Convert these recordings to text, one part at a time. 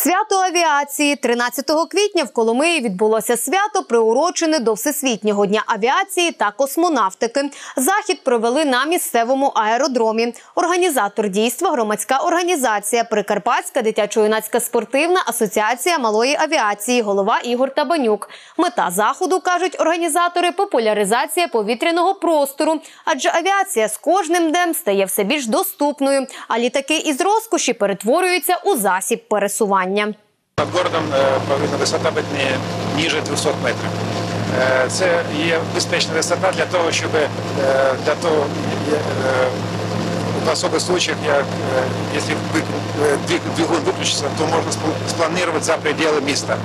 Свято авіації 13 квітня в Коломиї відбулося свято, приурочене до Всесвітнього дня авіації та космонавтики. Захід провели на місцевому аеродромі. Організатор дійства громадська організація Прикарпатська дитячо-юнацька спортивна асоціація малої авіації, голова Ігор Табанюк. Мета заходу кажуть організатори популяризація повітряного простору, адже авіація з кожним днем стає все більш доступною, а літаки із розкоші перетворюються у засіб пересування. Над городом е, повинна висота бути не ніже 200 метрів. Е, Це є безпечна висота для того, щоб е, для того, в особих случаях, як якщо двигун виключиться, то можна спланувати за пределы міста.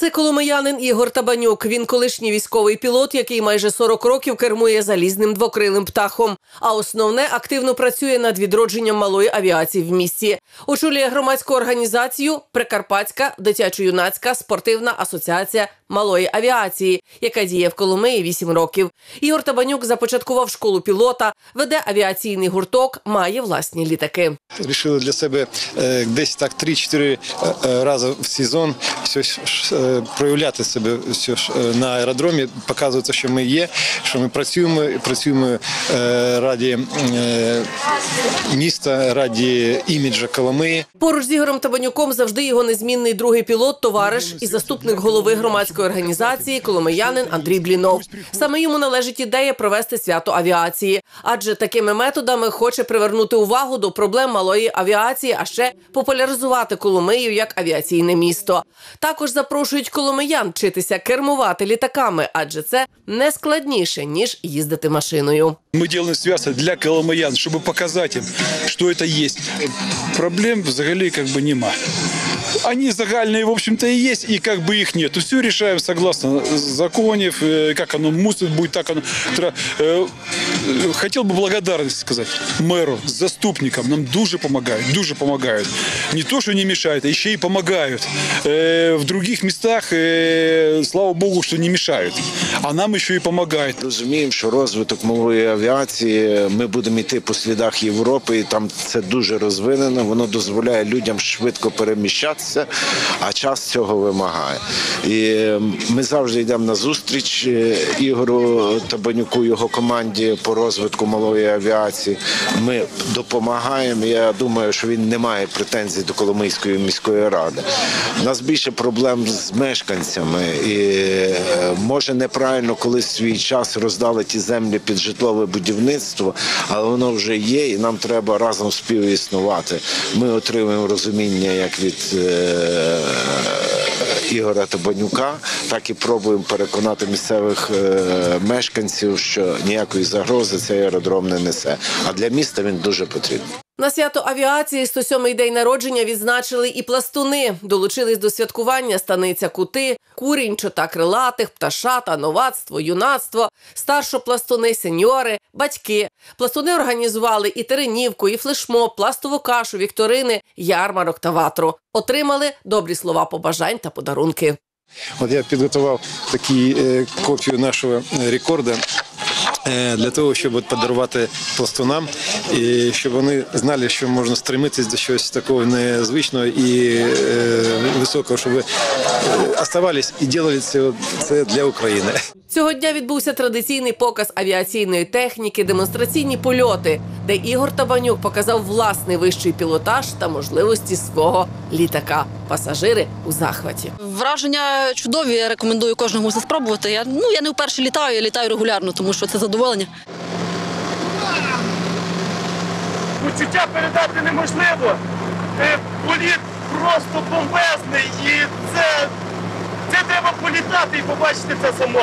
Це коломиянин Ігор Табанюк. Він колишній військовий пілот, який майже 40 років кермує залізним двокрилим птахом. А основне активно працює над відродженням малої авіації в місті. Очолює громадську організацію Прикарпатська дитячо-юнацька спортивна асоціація малої авіації, яка діє в Коломиї 8 років. Ігор Табанюк започаткував школу пілота, веде авіаційний гурток, має власні літаки. Рішили для себе е, десь так 3-4 е, рази в сезон е, проявляти себе е, на аеродромі, показувати, що ми є, що ми працюємо, працюємо е, раді е, міста, раді іміджа Коломиї. Поруч з Ігорем Табанюком завжди його незмінний другий пілот, товариш і заступник голови громадської організації Коломиянин Андрій Блінов. Саме йому належить ідея провести свято авіації, адже такими методами хоче привернути увагу до проблем малої авіації, а ще популяризувати Коломию як авіаційне місто. Також запрошують коломиян вчитися кермувати літаками, адже це не складніше ніж їздити машиною. Мы делаем свято для коломаян, чтобы показать им, что это есть. Проблем взагалі как бы нема. Они загальные, в общем-то, и есть, и как бы их нет. Все решаем согласно законов, э, как оно мусит быть, так оно. э, Хотел бы благодарность сказать мэру, заступникам. Нам дуже помогают, дуже помогают. Не то, что не мешают, а еще и помогают. Э, В других местах, слава богу, что не мешают. А нам еще и помогают. Розуміємо, що розвиток малої авіації ми будемо йти по слідах Європи, і там це дуже розвинено. Воно дозволяє людям швидко переміщатися, а час цього вимагає. І ми завжди йдемо на зустріч е, Ігору Табанюку, його команді по розвитку малої авіації. Ми допомагаємо. Я думаю, що він не має претензій до Коломийської міської ради. У нас більше проблем з мешканцями, і е, може неправильно колись в свій час роздали ті землі під житлове будівництво, але воно вже є, і нам треба разом співіснувати. Ми отримуємо розуміння як від е, Ігоря Табанюка, так і пробуємо переконати місцевих е, мешканців, що ніякої загрози цей аеродром не несе. А для міста він дуже потрібен. На свято авіації 107-й день народження відзначили і пластуни. Долучились до святкування станиця Кути, курінь, чота крилатих, пташата, новацтво, юнацтво, старшопластуни, сеньори, батьки. Пластуни організували і теренівку, і флешмоб, пластову кашу, вікторини, ярмарок та ватру. Отримали добрі слова побажань та подарунки. От я підготував такі е, копію нашого е, рекорду. Е, Для того, щоб от подарувати пластунам, і щоб вони знали, що можна стремитись до щось такого незвичного і е, високого, щоб е, оставались і робили це, це для України. Цього дня відбувся традиційний показ авіаційної техніки, демонстраційні польоти, де Ігор Табанюк показав власний вищий пілотаж та можливості свого літака. Пасажири у захваті. Враження чудові. Я рекомендую кожному це спробувати. Я ну я не вперше літаю, я літаю регулярно, тому що це задоволення. Почуття передати неможливо. Е, Політ просто бомбезний, і це, це треба політати і побачити це само.